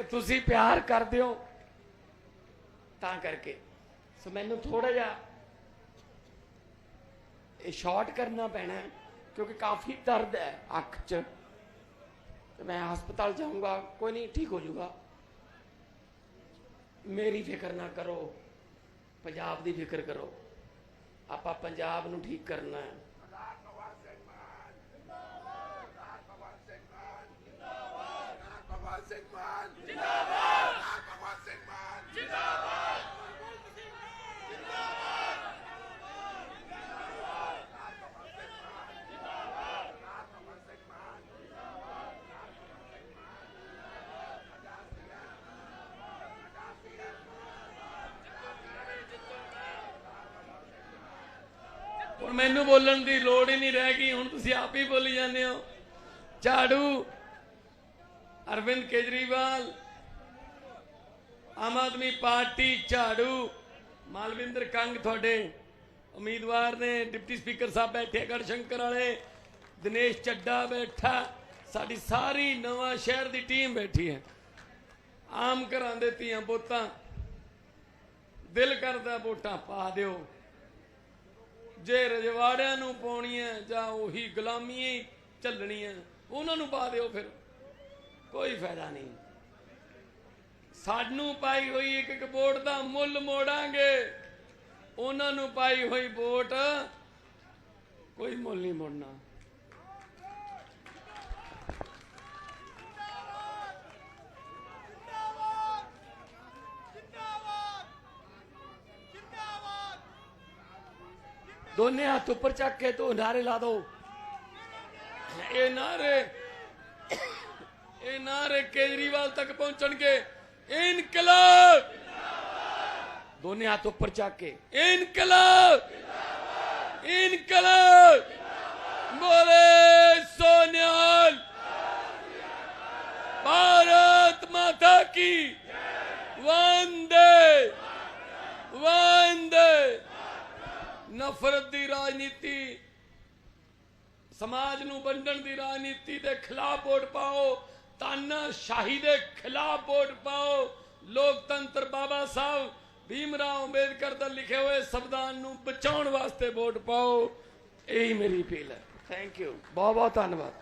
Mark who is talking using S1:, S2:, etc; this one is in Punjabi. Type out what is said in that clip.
S1: ਤੇ ਤੁਸੀਂ ਪਿਆਰ ਕਰਦੇ ਹੋ, ਤਾਂ ਕਰਕੇ। ਸੋ ਮੈਨੂੰ ਥੋੜਾ ਜਿਹਾ ਇਹ ਸ਼ਾਰਟ ਕਰਨਾ ਪੈਣਾ ਕਿਉਂਕਿ ਕਾਫੀ ਦਰਦ ਹੈ ਅੱਖ 'ਚ। ਤੇ ਮੈਂ ਹਸਪਤਾਲ ਜਾਊਂਗਾ, ਕੋਈ ਨਹੀਂ, ਠੀਕ ਹੋ ਜਾਊਗਾ। ਮੇਰੀ ਫਿਕਰ ਨਾ ਕਰੋ, ਪੰਜਾਬ ਦੀ ਫਿਕਰ ਕਰੋ। ਆਪਾਂ ਪੰਜਾਬ ਨੂੰ ਠੀਕ ਕਰਨਾ ਹੈ।
S2: ਸਿੰਘ ਮਾਨ ਜਿੰਦਾਬਾਦ ਭਗਵਾਨ ਸਿੰਘ ਮਾਨ
S1: ਹੁਣ ਮੈਨੂੰ ਬੋਲਣ ਦੀ ਲੋੜ ਹੀ ਨਹੀਂ ਰਹਿ ਗਈ, ਹੁਣ ਤੁਸੀਂ ਆਪ ਹੀ ਬੋਲੀ ਜਾਂਦੇ ਹੋ। ਝਾੜੂ ਅਰਵਿੰਦ ਕੇਜਰੀਵਾਲ ਆਮ ਆਦਮੀ ਪਾਰਟੀ ਝਾੜੂ ਮਾਲਵਿੰਦਰ ਕੰਗ ਤੁਹਾਡੇ ਉਮੀਦਵਾਰ ਨੇ ਡਿਪਟੀ ਸਪੀਕਰ ਸਾਹਿਬ ਬੈਠੇ ਗੜ ਸ਼ੰਕਰ ਵਾਲੇ ਦਿਨੇਸ਼ ਚੱਡਾ ਬੈਠਾ ਸਾਡੀ ਸਾਰੀ ਨਵਾਂ ਸ਼ਹਿਰ ਦੀ ਟੀਮ ਬੈਠੀ ਹੈ ਆਮ ਘਰਾਂ ਦੇ ਧੀਆਂ ਪੁੱਤਾਂ ਦਿਲ ਕਰਦਾ ਵੋਟਾਂ ਪਾ ਦਿਓ ਜੇ ਰਜਵਾੜਿਆਂ ਨੂੰ ਪਾਉਣੀਆਂ ਜਾਂ ਉਹੀ ਗੁਲਾਮੀਆਂ ਹੀ ਚੱਲਣੀਆਂ ਉਹਨਾਂ ਨੂੰ ਪਾ ਦਿਓ ਫਿਰ ਕੋਈ ਫਾਇਦਾ ਨਹੀਂ। ਸਾਨੂੰ ਪਾਈ ਹੋਈ ਇੱਕ ਇੱਕ ਵੋਟ ਦਾ ਮੁੱਲ ਮੋੜਾਂਗੇ। ਉਹਨਾਂ ਨੂੰ ਪਾਈ ਹੋਈ ਵੋਟ ਕੋਈ ਮੁੱਲ ਨਹੀਂ ਮੋੜਨਾ। ਦੋਨੇ ਹੱਥ ਉੱਪਰ ਚੱਕ ਕੇ ਤੋ ਨਾਰੇ ਲਾ ਦੋ। ਇਹ ਨਾਰੇ ਕੇਜਰੀਵਾਲ ਤੱਕ ਪਹੁੰਚਣਗੇ। ਇਨਕਲਾਬ! ਦੋਨੇ ਹੱਥ ਉੱਪਰ ਚੱਕ ਕੇ। ਇਨਕਲਾਬ! ਇਨਕਲਾਬ! ਬੋਲੇ ਸੋਨਿਆਲ! ਭਾਰਤ ਮਾਤਾ ਕੀ ਵੰਦੇ! ਵੰਦੇ! ਨਫ਼ਰਤ ਦੀ ਰਾਜਨੀਤੀ ਸਮਾਜ ਨੂੰ ਵੰਡਣ ਦੀ ਰਾਜਨੀਤੀ ਦੇ ਖਿਲਾਫ ਵੋਟ ਪਾਓ। ਤਾਨਾਸ਼ਾਹੀ ਦੇ ਖਿਲਾਫ ਵੋਟ ਪਾਓ। ਲੋਕਤੰਤਰ ਬਾਬਾ ਸਾਹਿਬ ਭੀਮਰਾਓ ਅੰਬੇਦਕਰ ਦਾ ਲਿਖੇ ਹੋਏ ਸੰਵਿਧਾਨ ਨੂੰ ਬਚਾਉਣ ਵਾਸਤੇ ਵੋਟ ਪਾਓ। ਇਹੀ ਮੇਰੀ ਅਪੀਲ ਹੈ। ਥੈਂਕ ਯੂ ਬਹੁਤ ਬਹੁਤ ਧੰਨਵਾਦ